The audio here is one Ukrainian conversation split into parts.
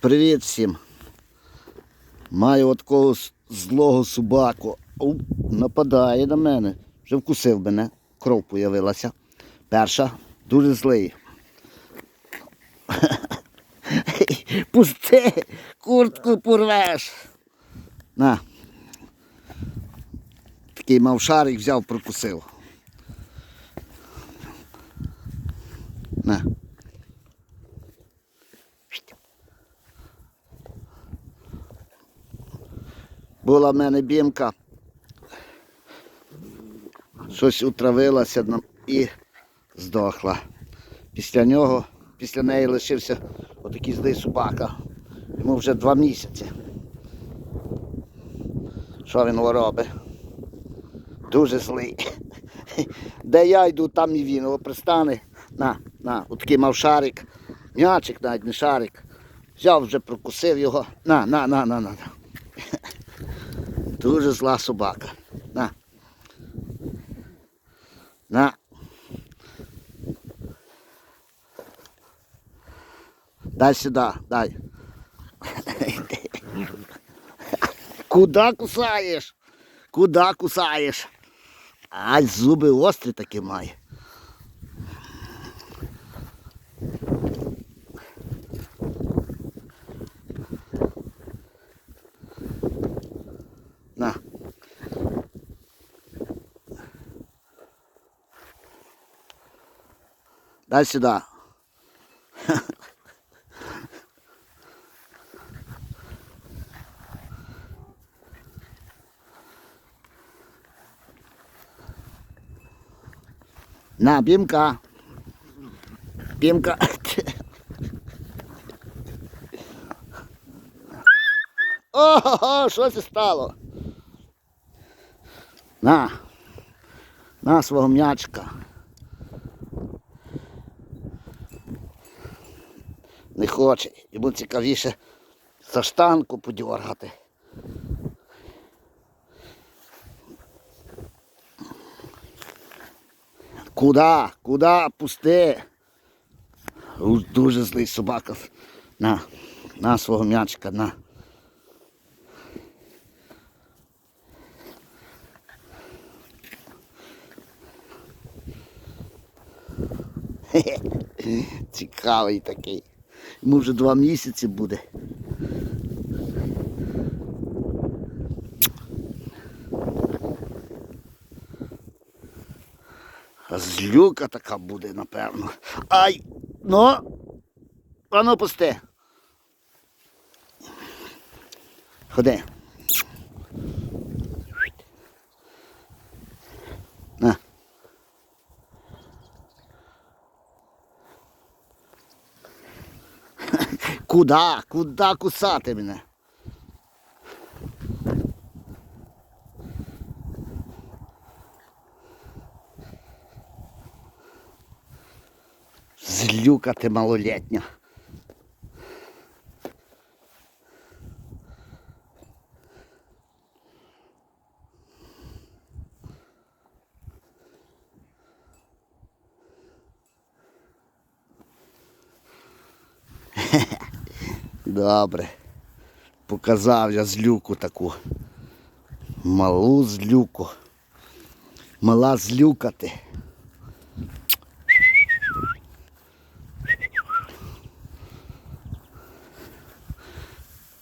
Привіт всім. Маю от такого злого собаку. Оп, нападає на мене. Вже вкусив мене. Кров появилася. Перша дуже злий. Пусти, куртку порвеш. На. Такий мав шарик, взяв, прокусив. На. Була в мене бімка. Щось утравилася на- і здохла. Після нього, після неї лишився отакий злий собака. Йому вже два місяці. Що він робить? Дуже злий. Де я йду, там і він. О, пристане. На, на, отакий мав шарик. М'ячик навіть не шарик. Взяв вже прокусив його. На, на, на, на, на. на. Дуже зла собака. На. На. Дай сюди, дай. Куда кусаєш? Куда кусаєш? Ай, зуби острі такі має. Дай сюда. На, бімка. Бімка. Ого, що це стало? На. На свого м'ячка. Хоче. Йому цікавіше за штанку подьоргати. Куда? Куда? Пусти. Дуже злий собака. На, на свого м'ячика, на. Хе-хе. Цікавий такий. Йому вже два місяці буде. Злюка така буде, напевно. Ай! Ну, воно пусте. Ходи. Куда? Куда кусати мене? Злюка ти малолетня. Добре. Показав я злюку таку. Малу злюку. Мала злюкати.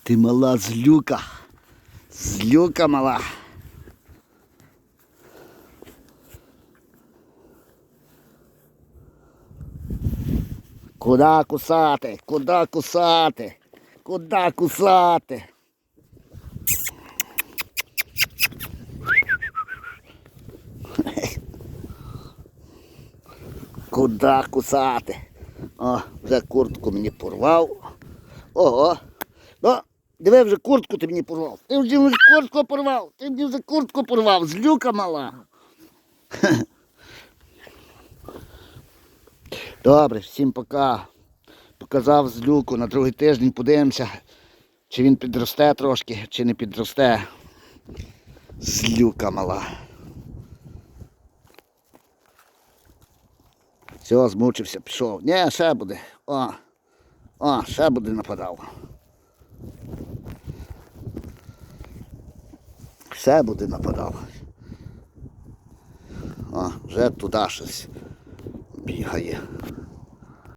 Ти мала злюка. Злюка мала. Куда кусати? Куда кусати? Куда кусати? Куда кусати? О, вже куртку мені порвав. Ого. Ну, диви вже куртку ти мені порвав. Ти вже куртку порвав. Ти мені вже куртку порвав. Злюка мала. Добре, всім пока казав з люку, на другий тиждень подивимося, чи він підросте трошки, чи не підросте з люка мала. Все, змучився, пішов. Ні, ще буде. О, о, ще буде нападав. Все буде нападав. О, вже туди щось бігає.